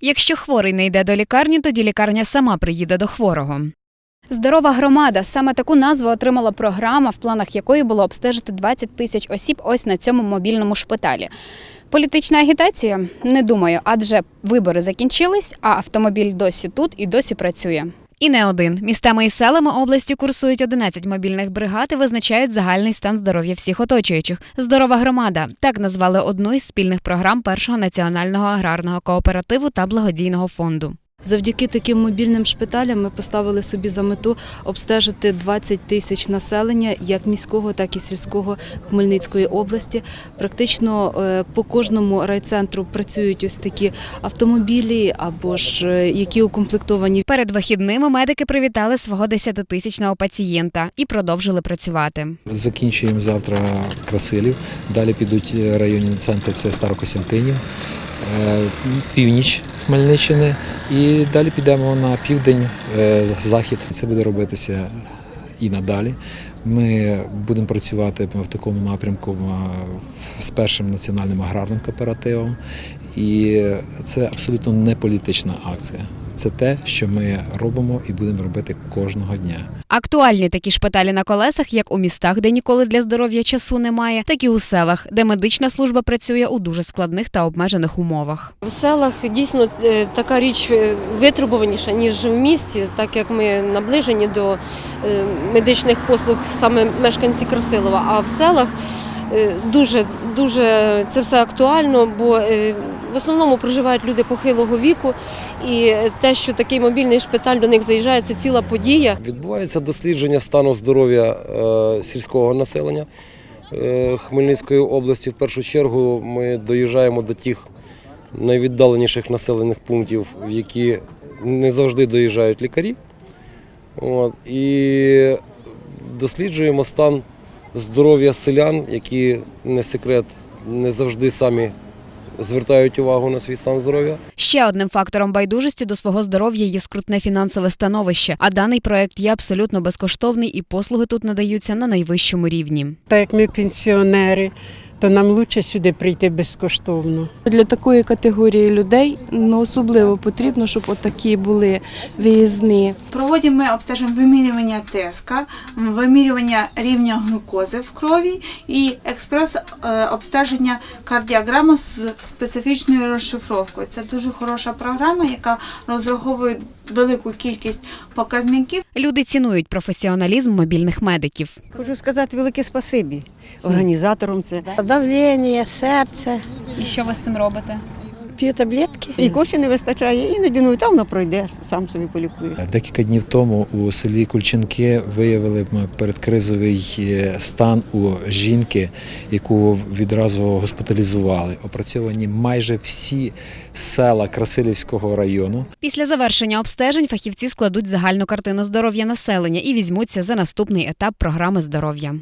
Якщо хворий не йде до лікарні, тоді лікарня сама приїде до хворого. Здорова громада саме таку назву отримала програма, в планах якої було обстежити 20 тисяч осіб ось на цьому мобільному шпиталі. Політична агітація? Не думаю, адже вибори закінчились, а автомобіль досі тут і досі працює. І не один. Містами і селами області курсують 11 мобільних бригад і визначають загальний стан здоров'я всіх оточуючих. Здорова громада так назвали одну із спільних програм першого національного аграрного кооперативу та благодійного фонду. Завдяки таким мобільним шпиталям ми поставили собі за мету обстежити 20 тисяч населення, як міського, так і сільського Хмельницької області. Практично е, по кожному райцентру працюють ось такі автомобілі або ж е, які укомплектовані Перед вихідними медики привітали свого 10-тисячного пацієнта і продовжили працювати. Закінчуємо завтра Красилів. Далі підуть районні центри, це Старокостянтинів, е, північ Хмельниччини. І далі підемо на південь, е, захід. Це буде робитися і надалі. Ми будемо працювати в такому напрямку е, з першим національним аграрним кооперативом. І це абсолютно не політична акція. Це те, що ми робимо і будемо робити кожного дня. Актуальні такі шпиталі на колесах, як у містах, де ніколи для здоров'я часу немає, так і у селах, де медична служба працює у дуже складних та обмежених умовах. В селах дійсно е, така річ е, витребуваніша, ніж в місті, так як ми наближені до е, медичних послуг саме мешканці Красилова. А в селах дуже, дуже це все актуально, бо в основному проживають люди похилого віку, і те, що такий мобільний шпиталь до них заїжджає, це ціла подія. Відбувається дослідження стану здоров'я е, сільського населення е, Хмельницької області. В першу чергу ми доїжджаємо до тих найвіддаленіших населених пунктів, в які не завжди доїжджають лікарі. От, і досліджуємо стан здоров'я селян, які не секрет, не завжди самі звертають увагу на свій стан здоров'я. Ще одним фактором байдужості до свого здоров'я є скрутне фінансове становище. А даний проект є абсолютно безкоштовний, і послуги тут надаються на найвищому рівні. Так як ми пенсіонери, то нам краще сюди прийти безкоштовно. Для такої категорії людей ну, особливо потрібно, щоб отакі були виїзні. Проводимо ми обстежуємо вимірювання тиска, вимірювання рівня глюкози в крові і експрес е, обстеження кардіограми з специфічною розшифровкою. Це дуже хороша програма, яка розраховує велику кількість показників. Люди цінують професіоналізм мобільних медиків. Хочу сказати велике спасибі організаторам це. Давлення, серце, І що ви з цим робите? П'ю таблетки. І коштів не вистачає, іноді ну, та воно пройде, сам собі полікуюсь. Декілька днів тому у селі Кульчинки виявили передкризовий е, стан у жінки, яку відразу госпіталізували. Опрацьовані майже всі села Красилівського району. Після завершення обстежень фахівці складуть загальну картину здоров'я населення і візьмуться за наступний етап програми здоров'я.